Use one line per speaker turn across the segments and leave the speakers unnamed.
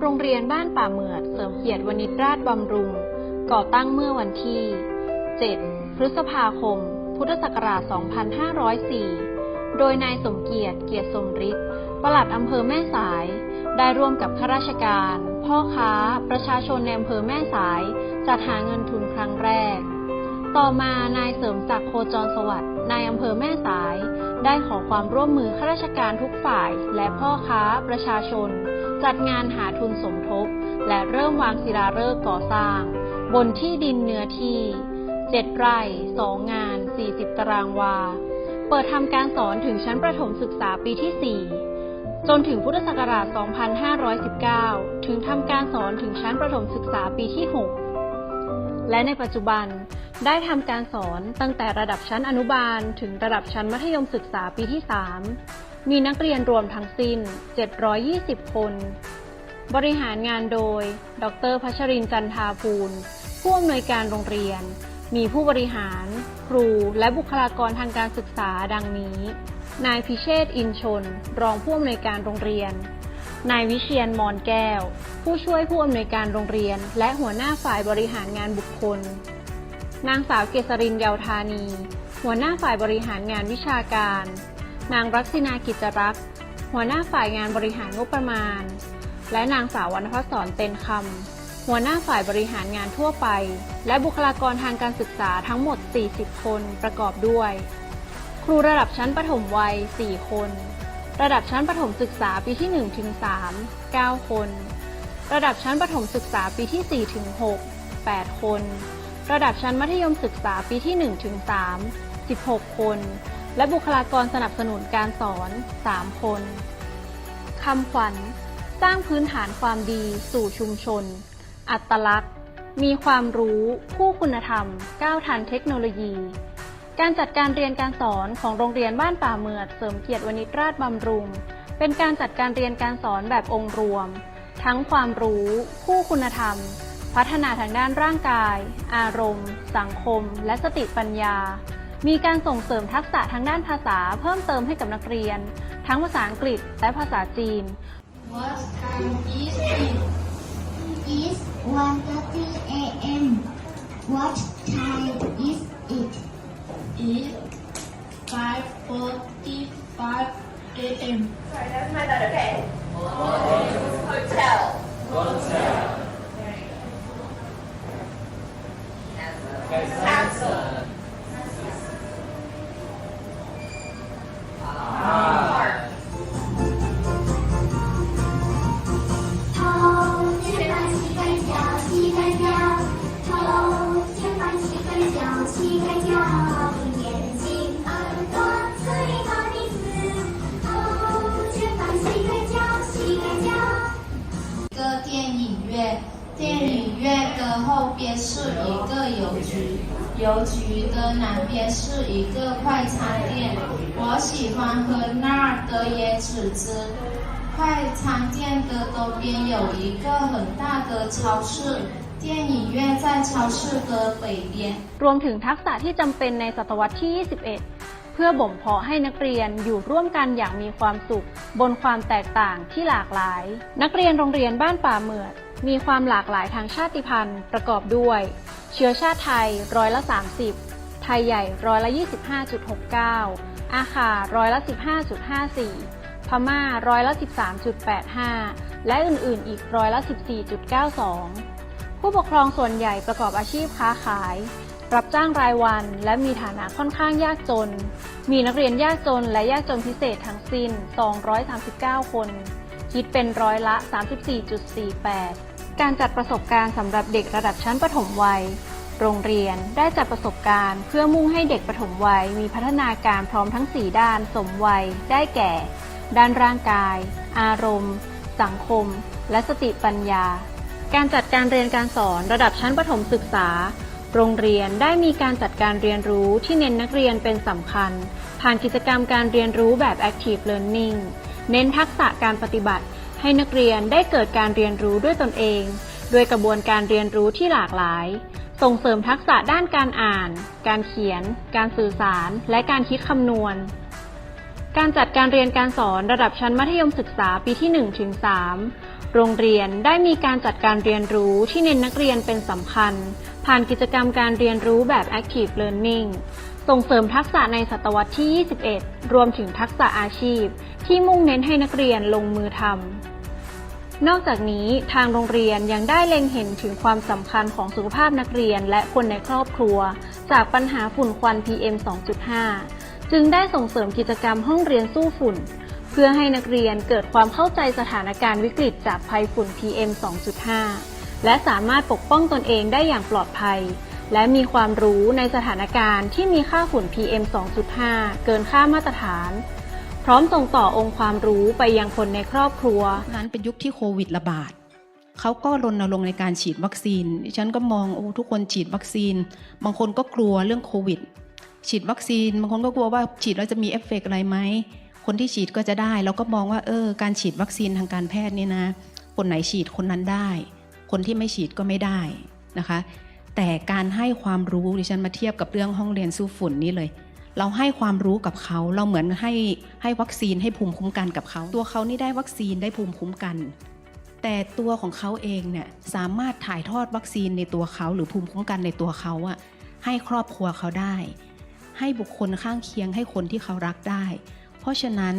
โรงเรียนบ้านป่าเหมือดเสริมเกียรติวณิชราชบำรุง ก่อตั้งเมื่อวันที่ 7 พฤษภาคม พุทธศักราช 2504 โดยนายสมเกียรติเกียรติสมฤทธิ์ปลัดอำเภอแม่สาย ได้ร่วมกับข้าราชการ พ่อค้า ประชาชนในอำเภอแม่สาย จัดหาเงินทุนครั้งแรก ต่อมานายเสริมศักดิ์โคจรสวัสดิ์นายอำเภอแม่สาย ได้ขอความร่วมมือข้าราชการทุกฝ่าย และพ่อค้าประชาชน จัดงานหาทุนสมทบ และเริ่มวางศิลาฤกษ์ก่อสร้าง บนที่ดินเนื้อที่ 7 ไร่ 2 งาน 40 ตารางวา เปิดทำการสอนถึงชั้นประถมศึกษาปีที่ 4 จนถึงพุทธศักราช 2519 ถึงทำการสอนถึงชั้นประถมศึกษาปีที่ 6 และในปัจจุบันได้ทำการสอนตั้งแต่ระดับชั้นอนุบาล ถึงระดับชั้นมัธยมศึกษาปีที่ 3 มีนักเรียนรวมทั้งสิ้น 720 คน บริหารงานโดย ดรพัชรินจันทาภูล ผู้อำนวยการโรงเรียน มีผู้บริหาร ครู และบุคลากรทางการศึกษาดังนี้ นายพิเชษอินชน รองผู้อำนวยการโรงเรียน นายวิเชียนมอนแก้ว ผู้ช่วยผู้อำนวยการโรงเรียน และหัวหน้าฝ่ายบริหารงานบุคคล นางสาวเกษรินเยาวธานี หัวหน้าฝ่ายบริหารงานวิชาการ นางรักษินากิจรักษ์หัวหน้าฝ่ายงานบริหารงบประมาณ และนางสาววรรณพศรเต็นคำหัวหน้าฝ่ายบริหารงานทั่วไป และบุคลากรทางการศึกษาทั้งหมด 40 คนประกอบด้วย ครูระดับชั้นประถมวัย 4 คน ระดับชั้นประถมศึกษาปีที่1ถึง3 9 คน ระดับชั้นประถมศึกษาปีที่4ถึง6 8 คน ระดับชั้นมัธยมศึกษาปีที่1ถึง3 16 คน และบุคลากรสนับสนุนการสอน 3 คนคำขวัญ สร้างพื้นฐานความดีสู่ชุมชน อัตลักษณ์ มีความรู้คู่คุณธรรม ก้าวทันเทคโนโลยี การจัดการเรียนการสอนของโรงเรียนบ้านป่าเมือดเสริมเกียรติวณิชราชบำรุง เป็นการจัดการเรียนการสอนแบบองค์รวม ทั้งความรู้คู่คุณธรรม พัฒนาทางด้านร่างกาย อารมณ์ สังคม และสติปัญญา มีการส่งเสริมทักษะทางด้านภาษาเพิ่มเติมให้กับนักเรียน ทั้งภาษาอังกฤษและภาษาจีน
What time is it?
is 1:30 a.m. What time is it?
It's 5:45 a.m.
Hotel 头
电影院的后边是一个邮局，邮局的南边是一个快餐店。我喜欢喝那儿的椰子汁。快餐店的东边有一个很大的超市，电影院在超市的北边。
รวมถึงทักษะที่จำเป็นในศตวรรษที่ 21 เพื่อบ่มเพาะให้นักเรียนอยู่ร่วมกันอย่างมีความสุข บนความแตกต่างที่หลากหลาย นักเรียนโรงเรียนบ้านป่าเหมือด มีความหลากหลายทางชาติพันธุ์ประกอบด้วย เชื้อชาติไทยร้อยละ 30 ไทยใหญ่ร้อยละ 25.69 อาคาร้อยละ 15.54 พม่าร้อยละ 13.85 และอื่นๆ อีกร้อยละ 14.92 ผู้ปกครองส่วนใหญ่ประกอบอาชีพค้าขาย รับจ้างรายวันและมีฐานะค่อนข้างยากจน มีนักเรียนยากจนและยากจนพิเศษทั้งสิ้น 239 คน คิดเป็นร้อยละ 34.48 การจัดประสบการณ์สำหรับเด็กระดับชั้นประถมวัย โรงเรียนได้จัดประสบการณ์ เพื่อมุ่งให้เด็กประถมวัยมีพัฒนาการพร้อมทั้ง 4 ด้าน สมวัย ได้แก่ ด้านร่างกาย อารมณ์ สังคม และสติปัญญา การจัดการเรียนการสอนระดับชั้นประถมศึกษา โรงเรียนได้มีการจัดการเรียนรู้ที่เน้นนักเรียนเป็นสำคัญ ผ่านกิจกรรมการเรียนรู้แบบ Active Learning เน้นทักษะการปฏิบัติ ให้นักเรียนได้เกิดการเรียนรู้ด้วยตนเอง ด้วยกระบวนการเรียนรู้ที่หลากหลาย ส่งเสริมทักษะด้านการอ่าน การเขียน การสื่อสาร และการคิดคำนวณ การจัดการเรียนการสอนระดับชั้นมัธยมศึกษาปีที่1ถึง3โรงเรียนได้มีการจัดการเรียนรู้ที่เน้นนักเรียนเป็นสำคัญ ผ่านกิจกรรมการเรียนรู้แบบ Active Learning ส่งเสริมทักษะในศตวรรษที่ 21 รวมถึงทักษะอาชีพ ที่มุ่งเน้นให้นักเรียนลงมือทำ นอกจากนี้ทางโรงเรียนยังได้เล็งเห็นถึงความสำคัญของสุขภาพนักเรียนและคนในครอบครัว จากปัญหาฝุ่นควัน PM 2.5 จึงได้ส่งเสริมกิจกรรมห้องเรียนสู้ฝุ่น เพื่อให้นักเรียนเกิดความเข้าใจสถานการณ์วิกฤตจากภัยฝุ่น PM 2.5 และสามารถปกป้องตนเองได้อย่างปลอดภัย และมีความรู้ในสถานการณ์ที่มีค่าฝุ่น PM 2.5 เกินค่ามาตรฐาน พร้อมส่งต่อองค์ความรู้ไปยังคนในครอบครัว
นั้นเป็นยุคที่โควิดระบาดเขาก็รณรงค์ในการฉีดวัคซีนดิฉันก็มองโอ้ทุกคนฉีดวัคซีน บางคนก็กลัวเรื่องโควิด ฉีดวัคซีน บางคนก็กลัวว่าฉีดแล้วจะมีเอฟเฟกต์อะไรไหม คนที่ฉีดก็จะได้เราก็มองว่าเออ การฉีดวัคซีนทางการแพทย์นี่นะ คนไหนฉีดคนนั้นได้ คนที่ไม่ฉีดก็ไม่ได้นะคะ แต่การให้ความรู้ดิฉันมาเทียบกับเรื่องห้องเรียนสู้ฝุ่นนี่เลย เราให้ความรู้กับเขาเราเหมือนให้ให้วัคซีนให้ภูมิคุ้มกันกับเขา ตัวเขานี่ได้วัคซีนได้ภูมิคุ้มกัน แต่ตัวของเขาเองเนี่ยสามารถถ่ายทอดวัคซีนในตัวเขาหรือภูมิคุ้มกันในตัวเขาอะให้ครอบครัวเขาได้ ให้บุคคลข้างเคียงให้คนที่เขารักได้ เพราะฉะนั้น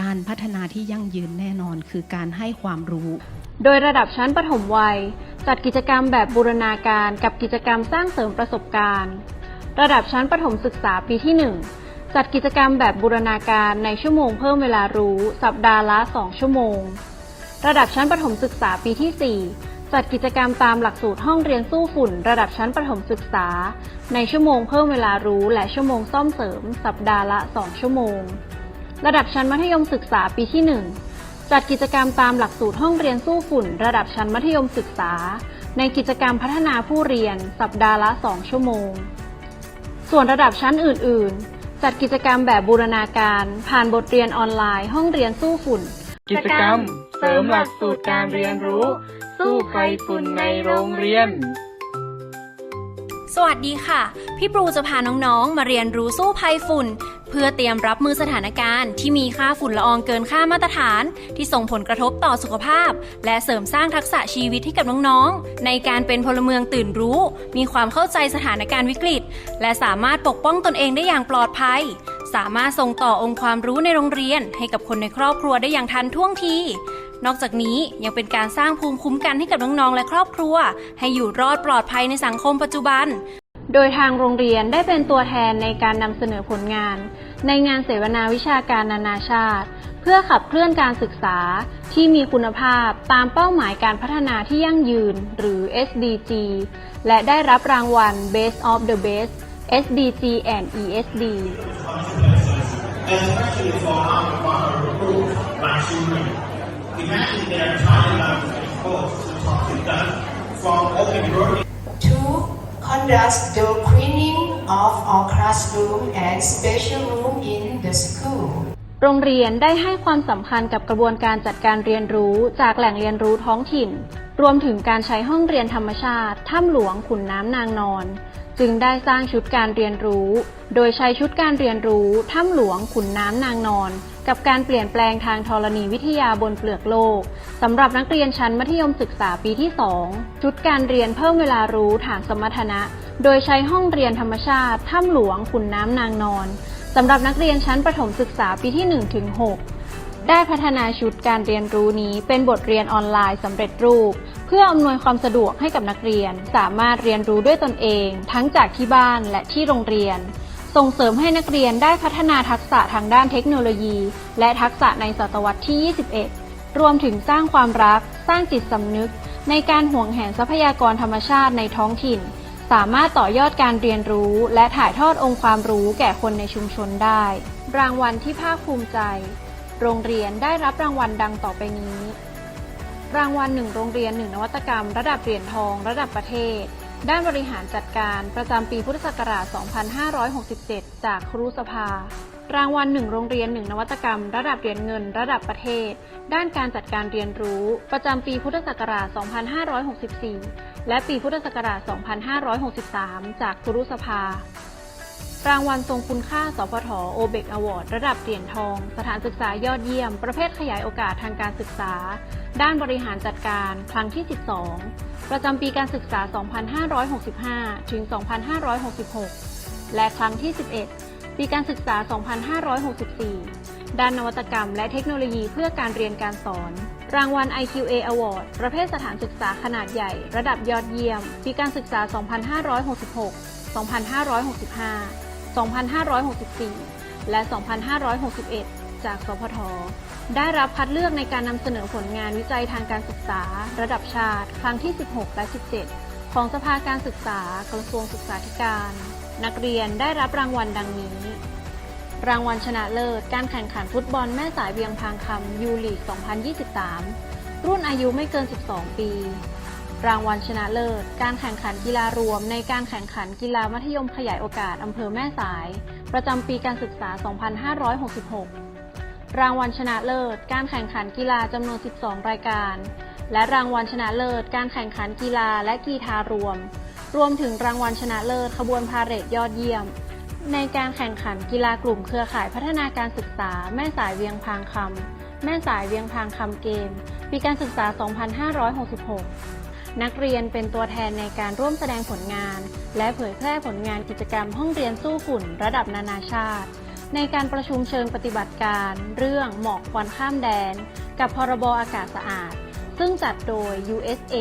การพัฒนาที่ยั่งยืนแน่นอนคือการให้ความรู้
โดยระดับชั้นประถมวัย จัดกิจกรรมแบบบูรณาการกับกิจกรรมสร้างเสริมประสบการณ์ ระดับชั้นประถมศึกษาปีที่ 1 จัดกิจกรรมแบบบูรณาการในชั่วโมงเพิ่มเวลารู้ สัปดาห์ละ 2 ชั่วโมง ระดับชั้นประถมศึกษาปีที่ 4จัดกิจกรรมตามหลักสูตรห้องเรียนสู้ฝุ่น ระดับชั้นประถมศึกษา ในชั่วโมงเพิ่มเวลารู้และชั่วโมงซ่อมเสริม สัปดาห์ละ 2 ชั่วโมง ระดับชั้นมัธยมศึกษาปีที่ 1 จัดกิจกรรมตามหลักสูตรห้องเรียนสู้ฝุ่น ระดับชั้นมัธยมศึกษา ในกิจกรรมพัฒนาผู้เรียน สัปดาห์ละ 2 ชั่วโมง ส่วนระดับชั้นอื่น ๆ จัดกิจกรรมแบบบูรณาการ ผ่านบทเรียนออนไลน์ ห้องเรียนสู้ฝุ่น
กิจกรรม เสริมหลักสูตรการเรียนรู้ สู้ภัยฝุ่นในโรงเรียน
สวัสดีค่ะ พี่ปรูจะพาน้องๆ มาเรียนรู้สู้ภัยฝุ่นเพื่อเตรียมรับมือสถานการณ์ที่มีค่าฝุ่นละอองเกินค่ามาตรฐาน ที่ส่งผลกระทบต่อสุขภาพ และเสริมสร้างทักษะชีวิตให้กับน้องๆ ในการเป็นพลเมืองตื่นรู้ มีความเข้าใจสถานการณ์วิกฤต และสามารถปกป้องตนเองได้อย่างปลอดภัย สามารถส่งต่อองค์ความรู้ในโรงเรียน ให้กับคนในครอบครัวได้อย่างทันท่วงทีนอกจากนี้ยังเป็นการสร้างภูมิคุ้มกันให้กับน้องๆ และครอบครัว ให้อยู่รอดปลอดภัยในสังคมปัจจุบัน
โดยทางโรงเรียนได้เป็นตัวแทนในการนำเสนอผลงาน ในงานเสวนาวิชาการนานาชาติ เพื่อขับเคลื่อนการศึกษาที่มีคุณภาพตามเป้าหมายการพัฒนาที่ยั่งยืน หรือ SDG และได้รับรางวัล Best of the Best SDG and ESD
especially for our our group, my children. Imagine they are trying to exposed to toxic dust from open burning.
Conduct the cleaning of our classroom and special room in the school.
โรงเรียนได้ให้ความสำคัญกับกระบวนการจัดการเรียนรู้จากแหล่งเรียนรู้ท้องถิ่น รวมถึงการใช้ห้องเรียนธรรมชาติ ถ้ำหลวงขุนน้ำนางนอน จึงได้สร้างชุดการเรียนรู้ โดยใช้ชุดการเรียนรู้ถ้ำหลวงขุนน้ำนางนอน กับการเปลี่ยนแปลงทางธรณีวิทยาบนเปลือกโลกสำหรับนักเรียนชั้นมัธยมศึกษาปีที่ 2 ชุดการเรียนเพิ่มเวลารู้ฐานสมรรถนะ โดยใช้ห้องเรียนธรรมชาติถ้ำหลวงขุนน้ำนางนอนสำหรับนักเรียนชั้นประถมศึกษาปีที่1ถึง6 ได้พัฒนาชุดการเรียนรู้นี้เป็นบทเรียนออนไลน์สำเร็จรูป เพื่ออำนวยความสะดวกให้กับนักเรียน สามารถเรียนรู้ด้วยตนเอง ทั้งจากที่บ้านและที่โรงเรียน ส่งเสริมให้นักเรียนได้พัฒนาทักษะทางด้านเทคโนโลยี และทักษะในศตวรรษที่ 21 รวมถึงสร้างความรัก สร้างจิตสำนึก ในการห่วงแหนทรัพยากรธรรมชาติในท้องถิ่น สามารถต่อยอดการเรียนรู้ และถ่ายทอดองค์ความรู้แก่คนในชุมชนได้ รางวัลที่ภาคภูมิใจ โรงเรียนได้รับรางวัลดังต่อไปนี้ รางวัลหนึ่งโรงเรียนหนึ่งนวัตกรรม ระดับเหรียญทอง ระดับประเทศ ด้านบริหารจัดการประจำปีพุทธศักราช 2567 จากครุสภา รางวัลหนึ่งโรงเรียนหนึ่งนวัตกรรม ระดับเหรียญเงิน ระดับประเทศ ด้านการจัดการเรียนรู้ ประจำปีพุทธศักราช 2564 และปีพุทธศักราช 2563 จากครุสภา รางวัลทรงคุณค่า สพทโอเบกอวอร์ดระดับเหรียญทอง สถานศึกษายอดเยี่ยม ประเภทขยายโอกาสทางการศึกษา ด้านบริหารจัดการ ครั้งที่ 12 ประจำปีการศึกษา 2565 ถึง 2566 และครั้งที่ 11 ปีการศึกษา 2564 ด้านนวัตกรรม และเทคโนโลยีเพื่อการเรียนการสอน รางวัล IQA Award ประเภทสถานศึกษาขนาดใหญ่ ระดับยอดเยี่ยม ปีการศึกษา 2566 2565 2564 และ 2561 จาก สพท ได้รับคัดเลือกในการนำเสนอผลงานวิจัยทางการศึกษา ระดับชาติ ครั้งที่ 16 และ 17 ของสภาการศึกษากระทรวงศึกษาธิการ นักเรียนได้รับรางวัลดังนี้ รางวัลชนะเลิศ การแข่งขันฟุตบอลแม่สายเวียงพางคำยูลีก 2023 รุ่นอายุไม่เกิน 12 ปี รางวัลชนะเลิศ การแข่งขันกีฬารวม ในการแข่งขันกีฬามัธยมขยายโอกาสอำเภอแม่สาย ประจำปีการศึกษา 2566 รางวัลชนะเลิศ การแข่งขันกีฬาจำนวน 12 รายการ และรางวัลชนะเลิศ การแข่งขันกีฬาและกีฬารวม รวมถึงรางวัลชนะเลิศขบวนพาเหรดยอดเยี่ยม ในการแข่งขันกีฬากลุ่มเครือข่ายพัฒนาการศึกษา แม่สายเวียงพางคำแม่สายเวียงพางคำเกม ปีการศึกษา 2566 นักเรียนเป็นตัวแทนในการร่วมแสดงผลงาน และเผยแพร่ผลงานกิจกรรมห้องเรียนสู้ฝุ่นระดับนานาชาติ ในการประชุมเชิงปฏิบัติการ เรื่องหมอกควันข้ามแดน กับพรบอากาศสะอาด ซึ่งจัดโดย USA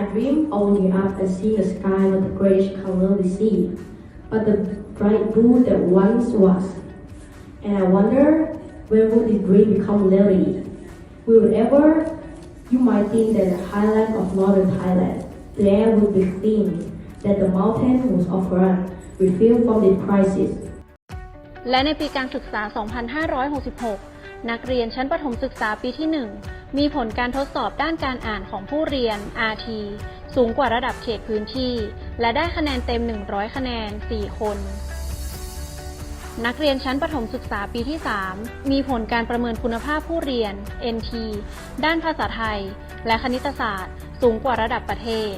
I dream only after see a sky with grayish color we see, but the bright blue that once was. And I wonder when will this dream become reality? Will ever You might think that the highland of northern Thailand, the air would be clean, that the mountain was of run, refilled from the crisis.
และในปีการศึกษา 2566 นักเรียนชั้นประถมศึกษาปีที่ 1 มีผลการทดสอบด้านการอ่านของผู้เรียน RT สูงกว่าระดับเขตพื้นที่ และได้คะแนนเต็ม 100 คะแนน 4 คน นักเรียนชั้นประถมศึกษาปีที่ 3 มีผลการประเมินคุณภาพผู้เรียน NT ด้านภาษาไทย และคณิตศาสตร์ สูงกว่าระดับประเทศ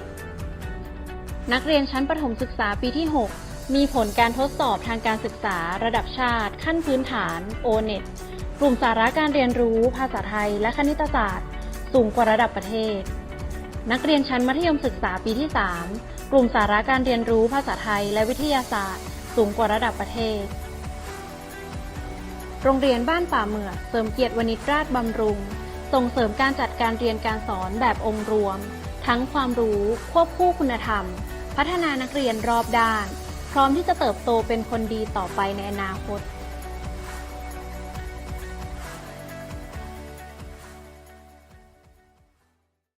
นักเรียนชั้นประถมศึกษาปีที่ 6 มีผลการทดสอบทางการศึกษาระดับชาติ ขั้นพื้นฐาน O-NET กลุ่มสาระการเรียนรู้ภาษาไทยและคณิตศาสตร์ สูงกว่าระดับประเทศ นักเรียนชั้นมัธยมศึกษาปีที่ 3 กลุ่มสาระการเรียนรู้ภาษาไทยและวิทยาศาสตร์ สูงกว่าระดับประเทศ โรงเรียนบ้านป่าเหมือเสริมเกียรติวณิชราชบำรุง ส่งเสริมการจัดการเรียนการสอนแบบองค์รวม ทั้งความรู้ควบคู่คุณธรรม พัฒนานักเรียนรอบด้าน พร้อมที่จะเติบโตเป็นคนดีต่อไปในอนาคต